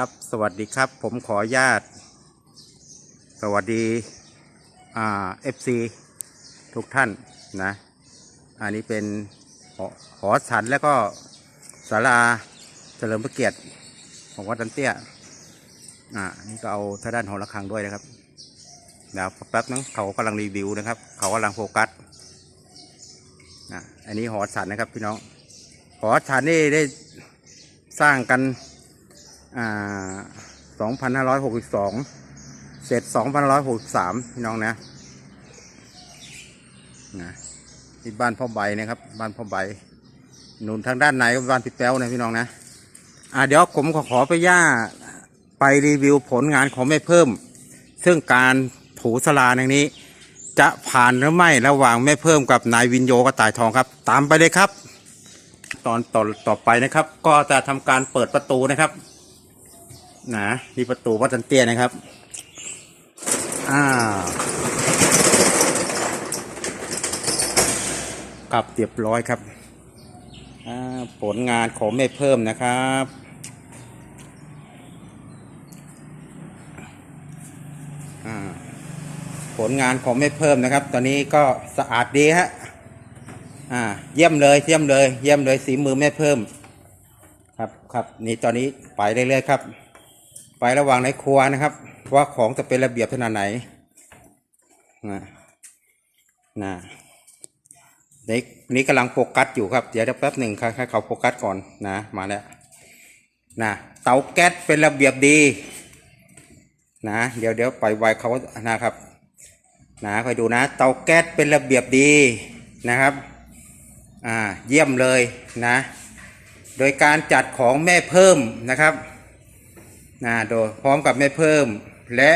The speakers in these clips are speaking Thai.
ครับ สวัสดีครับ ผมขออนุญาต สวัสดีอ่าเอฟซีทุกท่านนะ อันนี้เป็นหอหอฉันแล้วก็ศาลาเฉลิมพระเกียรติของวัดตันเตี้ย อ่า นี่ก็เอาท่าด้านหอระฆังด้วยนะครับเดี๋ยวแป๊บนึงเขากำลังรีวิวนะครับ เขากำลังโฟกัส อะอันนี้หอฉันนะครับพี่น้อง หอฉันนี่ได้สร้างกัน อ่าสองพันห้าร้อยหกสิบสองเสร็จสองพันร้อยหกสามพี่น้องนะนะที่บ้านพ่อใบนะครับ บ้านพ่อใบหนุนทางด้านไหนก็บ้านพี่แป๊วนะพี่น้องนะอ่าเดี๋ยวผมขอขอไปย่าไปรีวิวผลงานของแม่เพิ่ม ซึ่งการถูสลาในนี้ จะผ่านหรือไม่ระหว่างแม่เพิ่มกับนายวินโยกระต่ายทองครับ ตามไปเลยครับ ตอนต่อต่อไปนะครับ ก็จะทำการเปิดประตูนะครับ นะนี่ประตูวัดจันเตี้ยนะครับอ่ากลับเรียบร้อยครับผลงานของไม่เพิ่มนะครับผลงานของไม่เพิ่มนะครับ ตอนนี้ก็สะอาดดีฮะเยี่ยมเลยเยี่ยมเลย เยี่ยมเลยสีมือไม่เพิ่ม ครับครับนี่ตอนนี้ไปเรื่อยๆครับ ไประหว่างในครัวนะครับ ว่าของจะเป็นระเบียบขนาดไหนนะนะนี่นี่กำลังโฟกัสอยู่ครับเดี๋ยวแป๊บหนึ่งให้เขาโฟกัสก่อนนะมาแล้วนะเตาแก๊สเป็นระเบียบดี นะเดี๋ยวเดี๋ยวปล่อยไวเขานะครับนะคอยดูนะ เตาแก๊สเป็นระเบียบดีนะครับอ่าเยี่ยมเลยนะ โดยการจัดของแม่เพิ่มนะครับ นะโดยพร้อมกับแม่เพิ่ม และ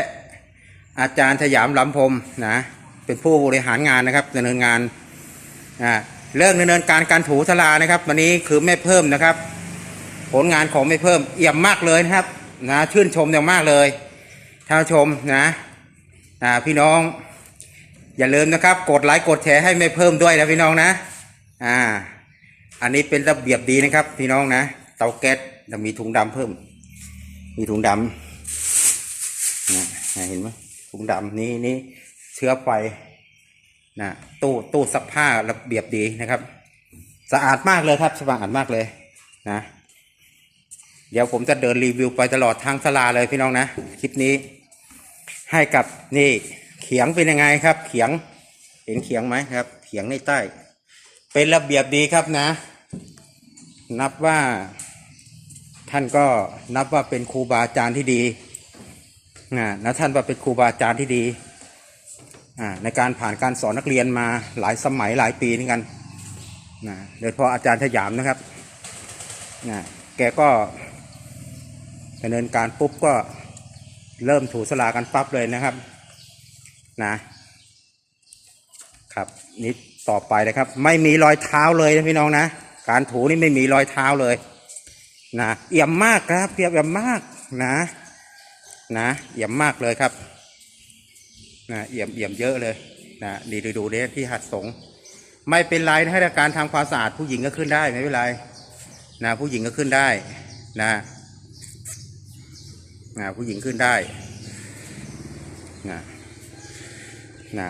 อาจารย์สยามลำพรมนะเป็นผู้บริหารงานนะครับดำเนินงานอ่าเรื่องดำเนินการการถูสลานะครับ วันนี้คือแม่เพิ่มนะครับ ผลงานของแม่เพิ่มเอี่ยมมากเลยนะครับนะชื่นชมอย่างมากเลยท่านชมนะอ่าพี่น้องอย่าลืมนะครับ กดไลค์กดแชร์ให้แม่เพิ่มด้วยนะพี่น้องนะ อ่า อันนี้เป็นระเบียบดีนะครับ พี่น้องนะ เตาแก๊สจะมีถุงดำเพิ่ม มีถุงดำนะเห็นไหมถุงดำนี้นี่เชื้อไฟนะตู้ตู้ซักผ้าระเบียบดีนะครับ สะอาดมากเลยครับสะอาดมากเลยนะเดี๋ยวผมจะเดินรีวิวไปตลอดทางสลาเลยพี่น้องนะ คลิปนี้ ให้กับนี่เขียงเป็นยังไงครับ เขียงเห็นเขียงไหมครับ เขียงในใต้ เป็นระเบียบดีครับนะ นับว่า ท่านก็นับว่าเป็นครูบาอาจารย์ที่ดีนะนะท่านว่าเป็นครูบาอาจารย์ที่ดีในการผ่านการสอนนักเรียนมาหลายสมัยหลายปีนี่กันนะโดยเฉพาะอาจารย์สยามนะครับนะแกก็ดำเนินการปุ๊บก็เริ่มถูสลากันปั๊บเลยนะครับนะครับนี่ต่อไปเลยครับ ไม่มีรอยเท้าเลยนะพี่น้องนะ การถูนี่ไม่มีรอยเท้าเลย นะเอี่ยมมากครับเพียบเอี่ยมมากนะ นะเอี่ยมมากเลยครับนะเอี่ยมเอี่ยมเยอะเลยนะดีดูดูเนี่ยที่หัดสงไม่เป็นไรนะถ้การทำความสะอาดผู้หญิงก็ขึ้นได้ไม่เป็นไรนะผู้หญิงก็ขึ้นได้นะนะผู้หญิงขึ้นได้นะนะ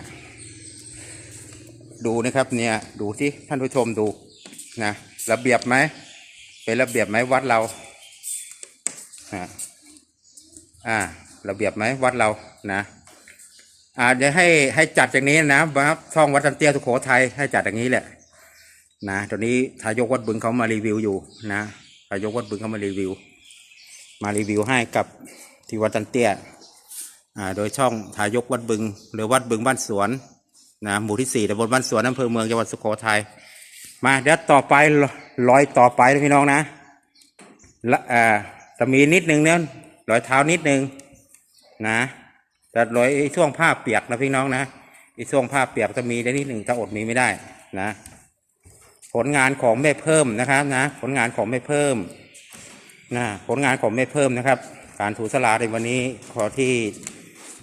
ดูนะครับเนี่ยดูที่ท่านผู้ชมดูนะระเบียบไหม เป็นระเบียบไหมวัดเราอ่าอ่าระเบียบไหมวัดเรานะอ่าเดี๋ยวให้ให้จัดอย่างนี้นะครับช่องวัดตันเตี้ยสุโขทัยให้จัดอย่างนี้แหละ นะตอนนี้ทายกวัดบึงเขามารีวิวอยู่นะทายกวัดบึงเขามารีวิว มารีวิวให้กับที่วัดตันเตี้ยอ่าโดยช่องทายกวัดบึง หรือวัดบึงบ้านสวนนะหมู่ที่สี่ตำบลบ้านสวนอำเภอเมืองจังหวัดสุโขทัย มาเดี๋ยวต่อไปรอยต่อไปพี่น้องนะละอ่าจะมีนิดนึงเนี่ยรอยเท้านิดนึงนะแต่รอยไอ้ช่วงผ้าเปียกนะพี่น้องนะไอ้ช่วงผ้าเปียกจะมีได้นิดหนึ่งถ้าอดมีไม่ได้นะ ผลงานของแม่เพิ่มนะครับนะ ผลงานของแม่เพิ่มนะผลงานของแม่เพิ่มนะครับ การถูสลาในวันนี้ขอที่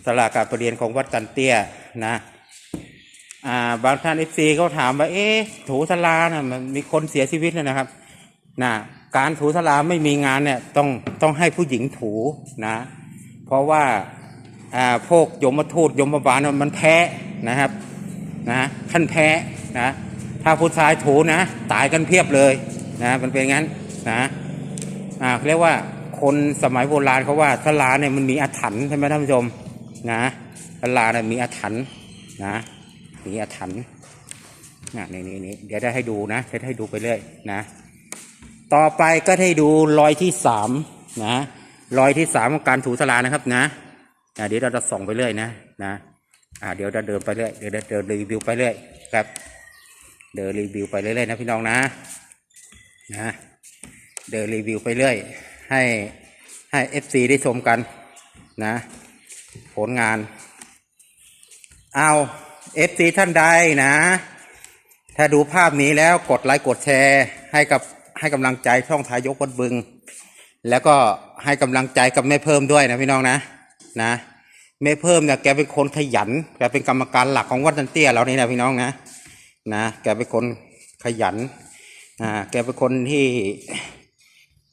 สลาการประเรียนของวัดตันเตี้ยนะ อ่าบางท่านเอฟซีเขาถามว่า เอ๊ะถูสลานะมันมีคนเสียชีวิตนะนะครับนะการถูสลาไม่มีงานเนี่ยต้องต้องให้ผู้หญิงถูนะ เพราะว่าอ่าพวกยมทูตยมบาลน่ะมันแพ้นะครับนะท่านแพ้นะถ้าผู้ชายถูนะตายกันเพียบเลยนะมันเป็นงั้นนะอ่าเรียกว่าคนสมัยโบราณเขาว่าสลาเนี่ยมันมีอาถรรพ์ใช่ไหมท่านผู้ชมนะสลาเนี่ยมีอาถรรพ์นะ มีอาถรรพ์นะนี่นี่นี่เดี๋ยวได้ให้ดูนะจะให้ดูไปเรื่อยนะ ต่อไปก็ให้ดูรอยที่สามนะรอยที่สามของการถูสลานะครับนะอ่าเดี๋ยวเราจะส่องไปเรื่อยนะนะอ่าเดี๋ยวเราเดินไปเรื่อยเดี๋ยวเราเดินรีวิวไปเรื่อยครับ เดินรีวิวไปเรื่อยๆนะพี่น้องนะนะเดินรีวิวไปเรื่อยให้ให้เอฟซีได้ชมกันนะ ผลงาน เอา เอฟซีท่านใดนะ ถ้าดูภาพนี้แล้วกดไลค์กดแชร์ ให้กับให้กำลังใจช่องทายกวัดบึง แล้วก็ให้กำลังใจกับแม่เพิ่มด้วยนะพี่น้องนะนะแม่เพิ่มเนี่ยแกเป็นคนขยันแกเป็นกรรมการหลักของวัดนันเตี้ยเรานี่นะพี่น้องนะนะแกเป็นคนขยันอ่าแกเป็นคนที่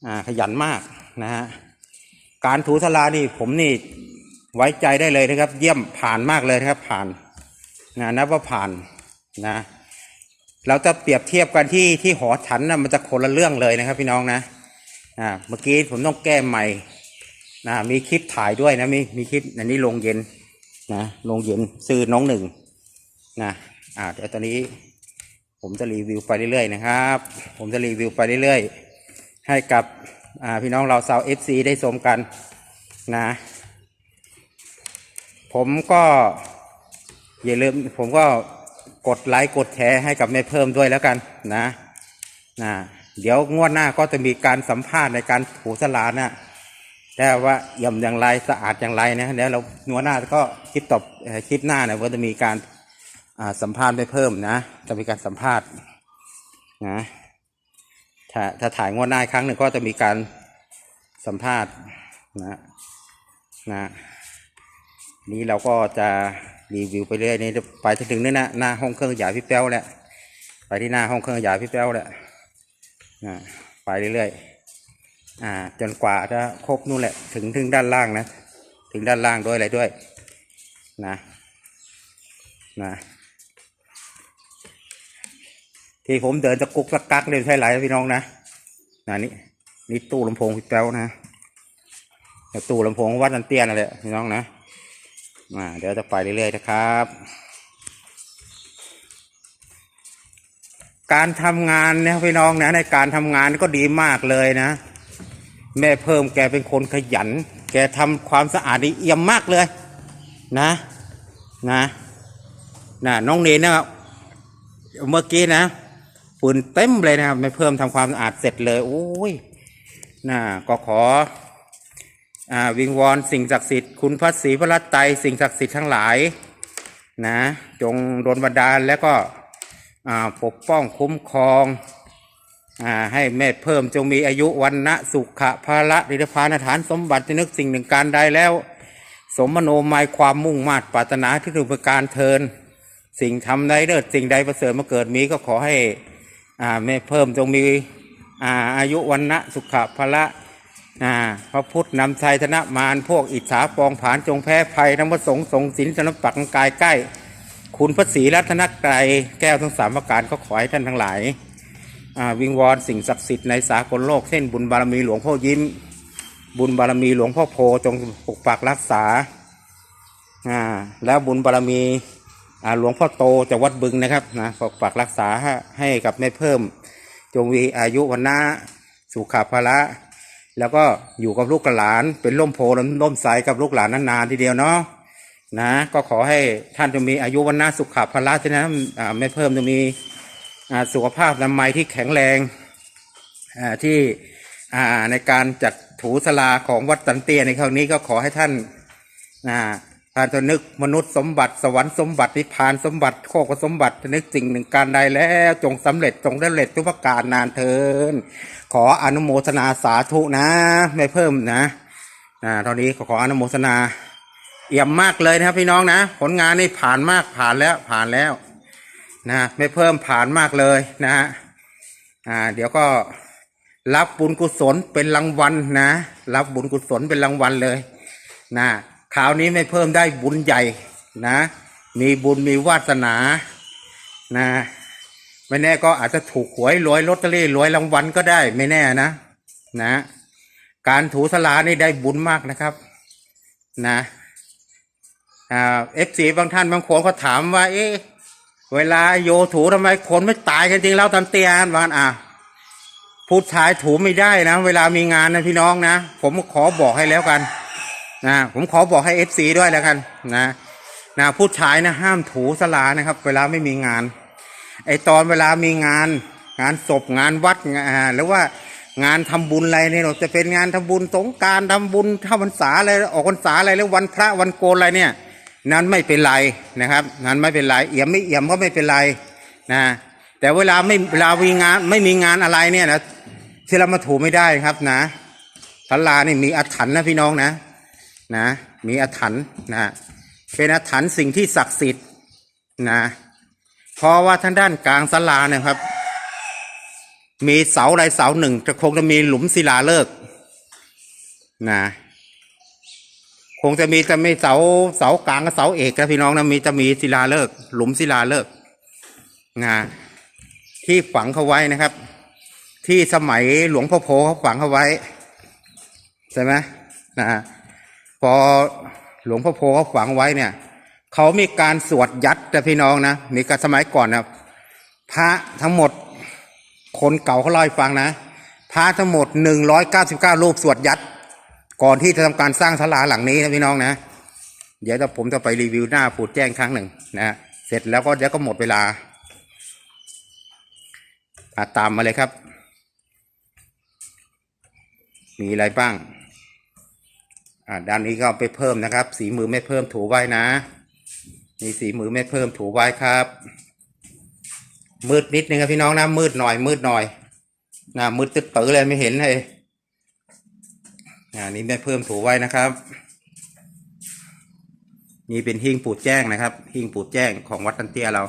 อ่าขยันมากนะฮะการถูสลานี่ผมนี่ไว้ใจได้เลยนะครับ เยี่ยมผ่านมากเลยนะครับผ่าน นะนับว่าผ่านนะเราจะเปรียบเทียบกันที่ที่หอฉันนะมันจะคนละเรื่องเลยนะครับ พี่น้องนะอ่าเมื่อกี้ผมต้องแก้ใหม่นะมีคลิปถ่ายด้วยนะมีมีคลิปอันนี้ลงเย็นนะลงเย็นซื้อน้องหนึ่งนะอ่าเดี๋ยวตอนนี้ผมจะรีวิวไปเรื่อยๆนะครับ ผมจะรีวิวไปเรื่อยๆ ให้กับอ่าพี่น้องเราชาวเอฟซีได้ชมกันนะ ผมก็ อย่าลืมผมก็กดไลค์กดแชร์ให้กับแม่เพิ่มด้วยแล้วกันนะนะเดี๋ยวงวดหน้าก็จะมีการสัมภาษณ์ในการถูสลานะแต่ว่าเยี่ยมอย่างไรสะอาดอย่างไรนะเดี๋ยวเรางวดหน้าก็คลิปตอเอ่อคลิปหน้าเนี่ยก็จะมีการสัมภาษณ์แม่เพิ่มนะจะมีการสัมภาษณ์นะถ้าถ้าถ่ายงวดหน้าครั้งหนึ่งก็จะมีการสัมภาษณ์นะนะนี้เราก็จะ รีวิวไปเรื่อยนี่ไปถึงนี่นะหน้าห้องเครื่องขยายพี่แป้วแหละไปที่หน้าห้องเครื่องขยายพี่แป้วแหละไปเรื่อยๆอ่าจนกว่าจะครบนู่นแหละ ถึงถึงด้านล่างนะ ถึงด้านล่างด้วยอะไรด้วย นะนะที่ผมเดินตะกุกตะกักเลยใช่ไรพี่น้องนะนะนี่นี่ตู้ลำโพงพี่แป้วนะแต่ตู้ลำโพงวัดนันเตี้ยนั่นแหละพี่น้องนะ อ่าเดี๋ยวจะไปเรื่อยๆนะครับ การทำงานเนี่ยพี่น้องนะในการทำงานก็ดีมากเลยนะ แม่เพิ่มแกเป็นคนขยัน แกทำความสะอาดนี่เอี่ยมมากเลย นะนะนะน้องเนนนะครับเมื่อกี้นะฝุ่นเต็มเลยนะครับแม่เพิ่มทำความสะอาดเสร็จเลยโอ้ยนะก็ขอ วิงวอนสิ่งศักดิ์สิทธิ์คุณพระศรีพระรัตไตสิ่งศักดิ์สิทธิ์ทั้งหลายนะจงโดนบันดาลแล้วก็ปกป้องคุ้มครองอให้แม่เพิ่มจงมีอายุวันนะสุขะภาระดิพานฐานสมบัติจนึกสิ่งหนึ่งการใดแล้ว สมโนมายความมุ่งมาตรปรารถนาที่ถึงประการเทิน สิ่งทำใดเลิศสิ่งใดประเสริฐมาเกิดมีก็ขอให้อ่าแม่เพิ่มจงมีอาอายุวันนะสุขะภาระ พระพุทธนำชัยธนะมารพวกอิจฉาปองผานจงแพ้ภัยทั้งพระสงฆ์ทรงศีลสนปักกายใกล้ คุณพระศรีรัตนกรัยแก้วทั้งสามประการก็ขอให้ท่านทั้งหลายวิงวอนสิ่งศักดิ์สิทธิ์ในสากลโลกเช่นบุญบารมีหลวงพ่อยิ้ม บุญบารมีหลวงพ่อโพจงปกปักรักษา แล้วบุญบารมีหลวงพ่อโตจากวัดบึงนะครับนะปกปักรักษาให้ให้กับแม่เพิ่ม จงมีอายุวันนะสุขภาระ แล้วก็อยู่กับลูกกับหลาน เป็นร่มโพล่มร่มใสกับลูกหลานนานๆทีเดียวเนาะนะก็ขอให้ท่านจะมีอายุวันนาสุขภาระที่นั้นอ่าไม่เพิ่มจะมีสุขภาพลำไม้ที่แข็งแรงที่ในการจัดถูสลาของวัดตันเตียในครั้งนี้ก็ขอให้ท่าน ท่านจะนึกมนุษย์สมบัติสวรรค์สมบัตินิพพานสมบัติโคกสมบัติจะนึกสิ่งหนึ่งการใดแล้วจงสำเร็จจงได้เร็จทุกประการนานเทินขออนุโมทนาสาธุนะ ไม่เพิ่มนะอ่าตอนนี้ขอขออนุโมทนาเอี่ยมมากเลยนะครับพี่น้องนะ ผลงานนี่ผ่านมากผ่านแล้วผ่านแล้วนะไม่เพิ่มผ่านมากเลยนะฮะอ่าเดี๋ยวก็รับบุญกุศลเป็นรางวัลนะ รับบุญกุศลเป็นรางวัลเลยนะ คราวนี้ไม่เพิ่มได้บุญใหญ่นะ มีบุญมีวาสนานะไม่แน่ก็อาจจะถูกหวยรวยลอตเตอรี่รวยรางวัลก็ได้ไม่แน่นะ นะ การถูสลานี่ได้บุญมากนะครับ นะอ่าเอฟซีบางท่านบางคนก็ถามว่า เอ๊ะเวลาโยถูทำไมคนไม่ตายกันจริงแล้วตันเตียนวานอะผู้ชายถูไม่ได้นะ เวลามีงานนะพี่น้องนะ ผมขอบอกให้แล้วกัน นะผมขอบอกให้เอฟซีด้วยแล้วกันนะนะผู้ชายนะห้ามถูสลานะครับ เวลาไม่มีงาน ไอตอนเวลามีงาน งานศพงานวัดงานหรือว่างานทำบุญอะไรเนี่ยจะเป็นงานทำบุญสงการทำบุญเข้าพรรษาอะไรออกพรรษาอะไรแล้ววันพระวันโกนอะไรเนี่ย นั้นไม่เป็นไรนะครับ นั้นไม่เป็นไรเอี่ยมไม่เอี่ยมก็ไม่เป็นไรนะแต่เวลาไม่เวลามีงานไม่มีงานอะไรเนี่ยนะที่เรามาถูไม่ได้ครับนะศาลานี่มีอาถรรพ์นะพี่น้องนะ นะมีอาถรรพ์นะเป็นอาถรรพ์สิ่งที่ศักดิ์สิทธิ์นะเพราะว่าทางด้านกลางศาลาเนี่ยครับ มีเสาใดเสาหนึ่งจะคงจะมีหลุมศิลาฤกษ์นะคงจะมีจะไม่เสาเสากลางกับเสาเอกนะพี่น้องนะมีจะมีศิลาฤกษ์หลุมศิลาฤกษ์นะที่ฝังเขาไว้นะครับ ที่สมัยหลวงพ่อโพเขาฝังเขาไว้ใช่ไหมนะ พอหลวงพ่อโพเขาฝังไว้เนี่ยเขามีการสวดยัดแต่พี่น้องนะมีกาสมัยก่อนนะพระทั้งหมดคนเก่าเขาเล่าให้ฟังนะ พระทั้งหมดหนึ่งร้อยเก้าสิบเก้ารูปสวดยัด ก่อนที่จะทำการสร้างศาลาหลังนี้นะพี่น้องนะ เดี๋ยวผมจะไปรีวิวหน้าปูดแจ้งครั้งหนึ่งนะเสร็จแล้วก็เดี๋ยวก็หมดเวลาอะตามมาเลยครับ มีอะไรบ้าง อ่าด้านนี้ก็ไปเพิ่มนะครับ สีมือไม่เพิ่มถูไว้นะมีสีมือไม่เพิ่มถูไว้ครับ มืดนิดนึงครับพี่น้องนะมืดหน่อย มืดหน่อยนะมืดตึ๊ดเป๋อเลยไม่เห็นเลยอ่านี่ไม่เพิ่มถูไว้นะครับนี่เป็นหิ้งปูดแจ้งนะครับ หิ้งปูดแจ้งของวัดตันเตียเรา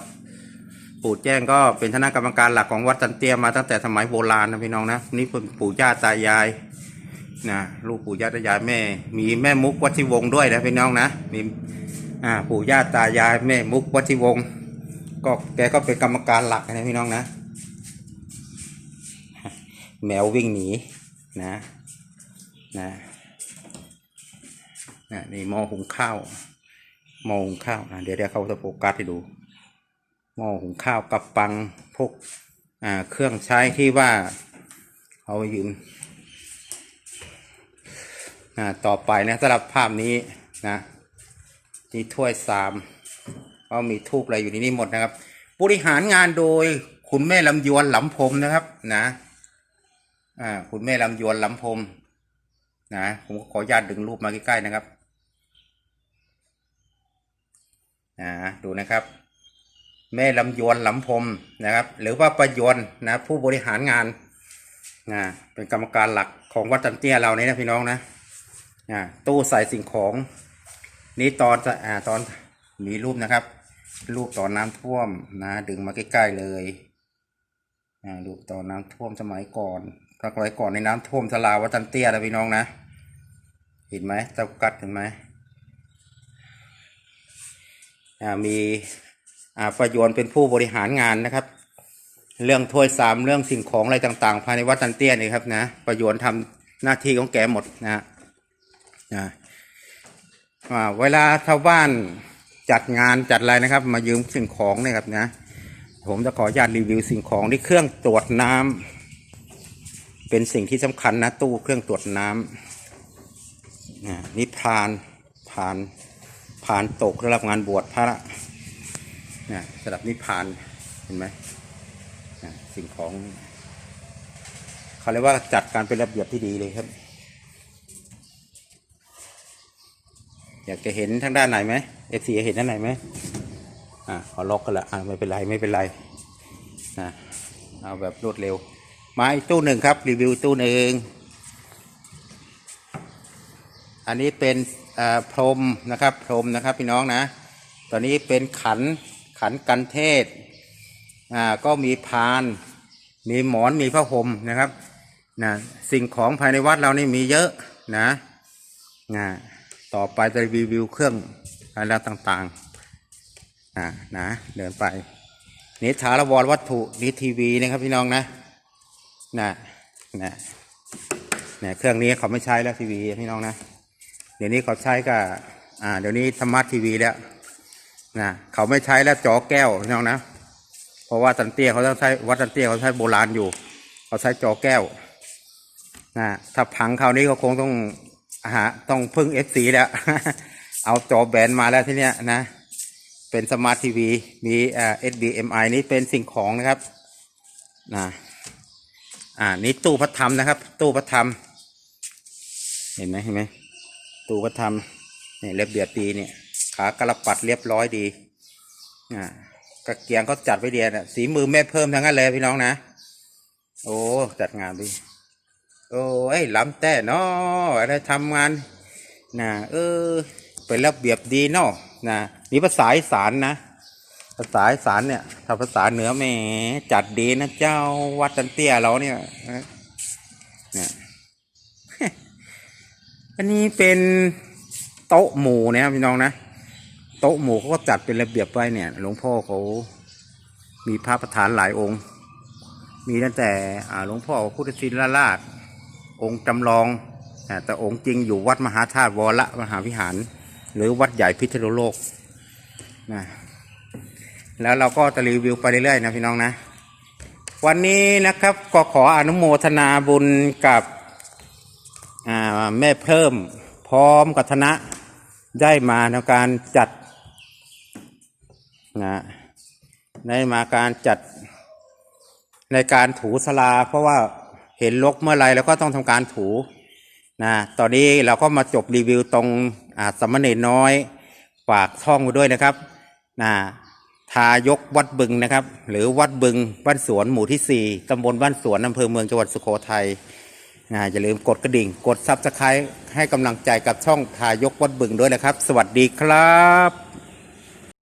ปูดแจ้งก็เป็นคณะกรรมการหลักของวัดตันเตียมาตั้งแต่สมัยโบราณนะพี่น้องนะนี่เป็นปู่ย่าตายาย นะลูกปู่ย่าตายายแม่ มีแม่มุกวัชิวงศ์ด้วยนะพี่น้องนะมีอ่าปู่ย่าตายายแม่มุกวัชิวงศ์ก็แกก็เป็นกรรมการหลักนะพี่น้องนะ แมววิ่งหนีนะนะนะนี่หม้อหุงข้าวหม้อหุงข้าวนะเดี๋ยวเดี๋ยวเขาจะโฟกัสให้ดูหม้อหุงข้าวกับปังพวกอ่าเครื่องใช้ที่ว่าเอาไว้ยืม อ่าต่อไปนะสำหรับภาพนี้นะนี่ถ้วยสามก็มีทูบอะไรอยู่ในนี้หมดนะครับ บริหารงานโดยคุณแม่ลำยวนหลำพรมนะครับ นะอ่าคุณแม่ลำยวนลำพรมนะผมขออนุญาตดึงรูปมาใกล้ๆนะครับนะดูนะครับ แม่ลำยวนลำพรมนะครับ หรือว่าประยวนนะผู้บริหารงานนะเป็นกรรมการหลักของวัดตันเตี้ยเราเนี่ยนะพี่น้องนะ อ่าตู้ใส่สิ่งของ นี่ตอนจะอ่าตอนมีรูปนะครับ รูปตอนน้ำท่วมนะ ดึงมาใกล้ๆเลยอ่ารูปตอนน้ำท่วมสมัยก่อนสมัยก่อนในน้ำท่วมสลาวัดตันเตี้ยนะพี่น้องนะ เห็นไหมตะกัดเห็นไหมอ่ามีอ่าประโยชน์เป็นผู้บริหารงานนะครับเรื่องถ้วยสามเรื่องสิ่งของอะไรต่างๆ ภายในวัดตันเตี้ยนี่ครับนะ ประโยชน์ทำหน้าที่ของแกหมดนะ นะเวลาชาวบ้านจัดงานจัดอะไรนะครับ มายืมสิ่งของเนี่ยครับนะผมจะขออนุญาตรีวิวสิ่งของที่เครื่องตรวจน้ำเป็นสิ่งที่สำคัญนะตู้เครื่องตรวจน้ำนะนี่พานพานพานตกสำหรับงานบวชพระนะสำหรับนิพพานเห็นไหมสิ่งของเขาเรียกว่าจัดการเป็นระเบียบที่ดีเลยครับ อยากจะเห็นทางด้านไหนไหมเอฟซีเห็นด้านไหนไหมอ่าขอล็อกกันละอ่าไม่เป็นไรไม่เป็นไรนะเอาแบบรวดเร็วมาอีกตู้หนึ่งครับรีวิวตู้หนึ่งอันนี้เป็นอ่าพรมนะครับพรมนะครับพี่น้องนะ ตอนนี้เป็นขันขันกันเทศอ่าก็มีพานมีหมอนมีผ้าห่มนะครับนะสิ่งของภายในวัดเรานี่มีเยอะนะนะ ต่อไปจะรีวิวเครื่องอะไรต่างๆอ่านะเดินไปนี่ถารวรวัตถุนี่ทีวีนะครับพี่น้องนะนะนะนี่ยเครื่องนี้เขาไม่ใช้แล้วทีวีพี่น้องนะ เดี๋ยวนี้เขาใช้กับอ่าเดี๋ยวนี้สมาร์ททีวีแล้วนะเขาไม่ใช้แล้วจอแก้วพี่น้องนะ เพราะว่าตันเตี้ยเขาต้องใช้วัดตันเตี้ยเขาใช้โบราณอยู่ เขาใช้จอแก้วนะถ้าพังคราวนี้ก็คงต้อง หาต้องพึ่งเอฟซีแล้ว เอาจอแบนมาแล้วที่เนี้ยนะ เป็นสมาร์ททีวีมีเอ่อ HDMI นี้เป็นสิ่งของนะครับนะอ่านี่ตู้พัดธรรมนะครับ ตู้พัดธรรม เห็นไหมเห็นไหมตู้พัดธรรมเนี่ยเรียบเบียดดีเนี่ยขากระปัดเรียบร้อยดีอ่ากระเกียงเขาจัดไว้เดียนะสีมือแม่เพิ่มทั้งนั้นเลยพี่น้องนะ โอ้ จัดงานดี โอ้ยลำแต่เนาะอะไรทำงานนะเออเป็นระเบียบดีเนาะนะนี่ภาษาอีสานนะ ภาษาอีสานเนี่ย ถ้าภาษาเหนือแม่จัดดีนะเจ้าวัดตันเตี้ยเราเนี่ยนะเนี่ยอันนี้เป็นโต๊ะหมู่นะครับพี่น้องนะโต๊ะหมู่เขาก็จัดเป็นระเบียบไว้เนี่ย หลวงพ่อเขามีพระประธานหลายองค์ มีตั้งแต่หลวงพ่อพุทธศิลราช องค์จำลองแต่องค์จริงอยู่วัดมหาธาตุวรมหาวิหาร หรือวัดใหญ่พิษณุโลกนะแล้วเราก็จะรีวิวไปเรื่อยๆนะพี่น้องนะ วันนี้นะครับก็ขออนุโมทนาบุญกับแม่เพิ่มพร้อมกับธนะได้มาในการจัดนะได้มาการจัดในการถูสลาเพราะว่า เห็นลกเมื่อไรแล้วก็ต้องทำการถูนะตอนนี้เราก็มาจบรีวิวตรงสามเณรน้อยฝากช่องไว้ด้วยนะครับนะทายกวัดบึงนะครับ หรือวัดบึงบ้านสวนหมู่ที่สี่ตำบลบ้านสวนอำเภอเมืองจังหวัดสุโขทัยนะอย่าลืมกดกระดิ่ง กดซับสไครต์ให้กำลังใจกับช่องทายกวัดบึงด้วยนะครับ สวัสดีครับ